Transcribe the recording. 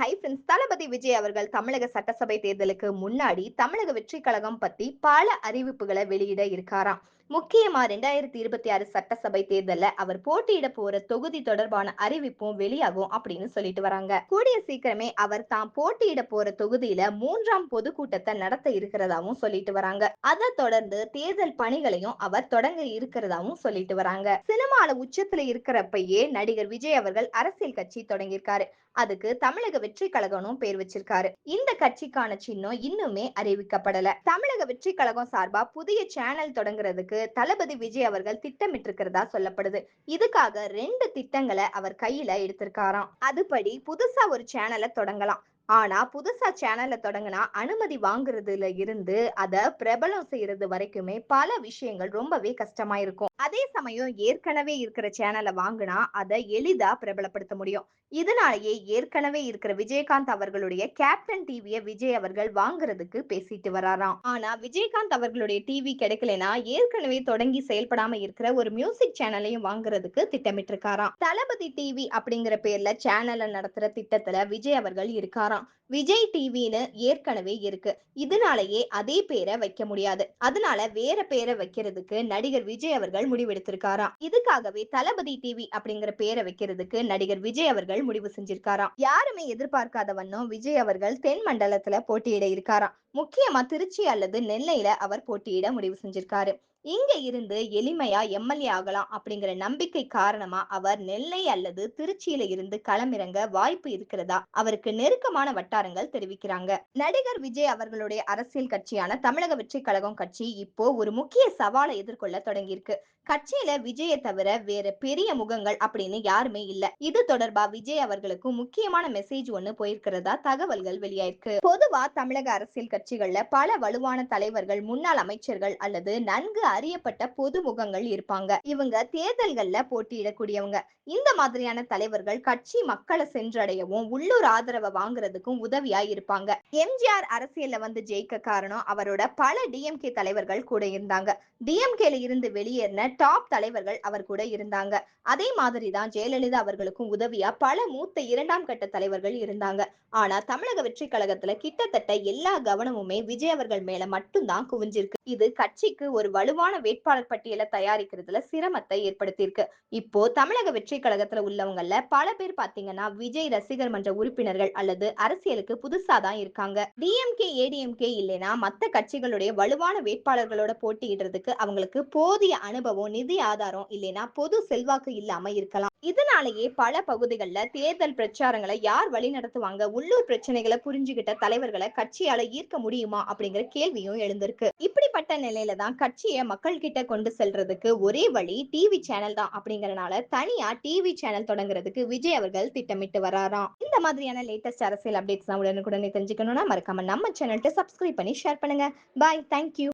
Hi friends தளபதி விஜய் அவர்கள் தமிழக சட்டசபை தேர்தலுக்கு முன்னாடி தமிழக வெற்றி கழகம் பத்தி பல அறிவிப்புகளை வெளியிட இருக்காராம். முக்கியமா ரெண்டாயிரத்தி இருபத்தி ஆறு சட்டசபை தேர்தல்ல அவர் போட்டியிட போற தொகுதி தொடர்பான அறிவிப்பும் வெளியாகும் அப்படின்னு சொல்லிட்டு வராங்க. கூடிய சீக்கிரமே அவர் தாம் போட்டியிட போற தொகுதியில மூன்றாம் பொதுக்கூட்டத்தை நடத்த இருக்கிறதாவும் சொல்லிட்டு வராங்க. அதை தொடர்ந்து தேர்தல் பணிகளையும் அவர் தொடங்க இருக்கிறதாவும் சொல்லிட்டு வராங்க. சினிமால உச்சத்துல இருக்கிறப்பயே நடிகர் விஜய் அவர்கள் அரசியல் கட்சி தொடங்கியிருக்காரு. அதுக்கு தமிழக வெற்றி கழகம்னு பேர் வச்சிருக்காரு. இந்த கட்சிக்கான சின்னம் இன்னுமே அறிவிக்கப்படல. தமிழக வெற்றி கழகம் சார்பா புதிய சேனல் தொடங்குறதுக்கு தளபதி விஜய் அவர்கள் திட்டமிட்டிருக்கிறதா சொல்லப்படுது. இதுக்காக ரெண்டு திட்டங்களை அவர் கையில எடுத்திருக்காராம். அதுபடி புதுசா ஒரு சேனலை தொடங்கலாம். ஆனா புதுசா சேனலை தொடங்கினா அனுமதி வாங்குறதுல இருந்து அத பிரபலம் செய்யறது வரைக்குமே பல விஷயங்கள் ரொம்பவே கஷ்டமா இருக்கும். அதே சமயம் ஏற்கனவே இருக்கிற சேனலை வாங்கினா அதை எளிதா பிரபலப்படுத்த முடியும். இதனாலேயே ஏற்கனவே இருக்கிற விஜயகாந்த் அவர்களுடைய கேப்டன் டிவியை விஜய் அவர்கள் வாங்குறதுக்கு பேசிட்டு வராராம். ஆனா விஜயகாந்த் அவர்களுடைய டிவி கிடைக்கலனா ஏற்கனவே தொடங்கி செயல்படாம இருக்கிற ஒரு மியூசிக் சேனலையும் வாங்குறதுக்கு திட்டமிட்டிருக்காராம். தளபதி டிவி அப்படிங்கிற பேர்ல சேனலை நடத்துற திட்டத்துல விஜய் அவர்கள் இருக்காராம். விஜய் டிவின்னு ஏற்கனவே இருக்கு. இதனாலேயே அதே பேரை வைக்க முடியாது. அதனால வேற பேரை வைக்கிறதுக்கு நடிகர் விஜய் அவர்கள் முடிவெடுத்திருக்காராம். இதுக்காகவே தளபதி டிவி அப்படிங்கிற பேரை வைக்கிறதுக்கு நடிகர் விஜய் அவர்கள் முடிவு செஞ்சிருக்காராம். யாருமே எதிர்பார்க்காத வண்ணம் விஜய் அவர்கள் தென் மண்டலத்துல போட்டியிட இருக்காராம். முக்கியமா திருச்சி அல்லது நெல்லையில அவர் போட்டியிட முடிவு செஞ்சிருக்காரு. இங்க இருந்து எளிமையா எம்எல்ஏ ஆகலாம் அப்படிங்கிற நம்பிக்கை காரணமா அவர் நெல்லை அல்லது திருச்சியில இருந்து களமிறங்க வாய்ப்பு இருக்கிறதா? அவருக்கு நெருக்கமான வட்டாரங்கள் தெரிவிக்கிறாங்க. நடிகர் விஜய் அவர்களுடைய அரசியல் கட்சியான தமிழக வெற்றி கழகம் கட்சி இப்போ ஒரு முக்கிய சவாலை எதிர்கொள்ள தொடங்கியிருக்கு. கட்சியில விஜயை தவிர வேற பெரிய முகங்கள் அப்படின்னு யாருமே இல்ல. இது தொடர்பா விஜய் அவர்களுக்கு முக்கியமான மெசேஜ் ஒண்ணு போயிருக்கிறதா தகவல்கள் வெளியாயிருக்கு. பொதுவா தமிழக அரசியல் கட்சிகள்ல பல வலுவான தலைவர்கள் முன்னாள் அமைச்சர்கள் அல்லது நன்கு அறியப்பட்ட பொது முகங்கள் இருப்பாங்க. இவங்க தேர்தல்கள்ல போட்டியிடக்கூடியவங்க. இந்த மாதிரியான தலைவர்கள் கட்சி மக்களை சென்றடையவும் உள்ளூர் ஆதரவை வாங்குறதுக்கும் உதவியா இருப்பாங்க. எம்ஜிஆர் அரசியல்ல வந்து ஜெயிக்க காரணம் அவரோட பல டிஎம்கே தலைவர்கள் கூட இருந்தாங்க. டிஎம்கேல இருந்து வெளியேறின டாப் தலைவர்கள் அவர் கூட இருந்தாங்க. அதே மாதிரி தான் ஜெயலலிதா அவர்களுக்கும் உதவியா பல மூத்த இரண்டாம் கட்ட தலைவர்கள் இருந்தாங்க. ஆனா தமிழக வெற்றி கழகத்துல கிட்டத்தட்ட எல்லா கவனமுமே விஜய் அவர்கள் மேல மட்டும்தான் குவிஞ்சிருக்கு. இது கட்சிக்கு ஒரு வலுவான வேட்பாளர் பட்டியலை தயாரிக்கிறதுல சிரமத்தை ஏற்படுத்தியிருக்கு. இப்போ தமிழக வெற்றி கழகத்துல உள்ளவங்கல்ல பல பேர் பாத்தீங்கன்னா விஜய் ரசிகர் மன்ற உறுப்பினர்கள் அல்லது அரசியலுக்கு புதுசா தான் இருக்காங்க. டிஎம்கே ஏடிஎம்கே இல்லைன்னா மத்த கட்சிகளுடைய வலுவான வேட்பாளர்களோட போட்டியிடுறதுக்கு அவங்களுக்கு போதிய அனுபவம் நிதி ஆதாரம் இல்லைன்னா பொது செல்வாக்கு இல்லாம இருக்கலாம். இதனாலேயே பல பகுதிகளில் தேர்தல் பிரச்சாரங்களை யார் வழி நடத்துவாங்க? உள்ளூர் பிரச்சனைகளை புரிஞ்சுகிட்ட தலைவர்களை கட்சியால ஈர்க்க முடியுமா? அப்படிங்கிற கேள்வியும் எழுந்திருக்கு. இப்படிப்பட்ட நிலையில தான் கட்சியை மக்கள் கிட்ட கொண்டு செல்றதுக்கு ஒரே வழி டிவி சேனல் தான் அப்படிங்கறனால தனியா டிவி சேனல் தொடங்குறதுக்கு விஜய் அவர்கள் திட்டமிட்டு வராராம். இந்த மாதிரியான லேட்டஸ்ட் அரசியல் அப்டேட்ஸ் உடனுக்குடனே தெரிஞ்சுக்கணும்னா மறக்காம நம்ம சேனல்கிட்ட சப்ஸ்கிரைப் பண்ணி ஷேர் பண்ணுங்க. Bye thank you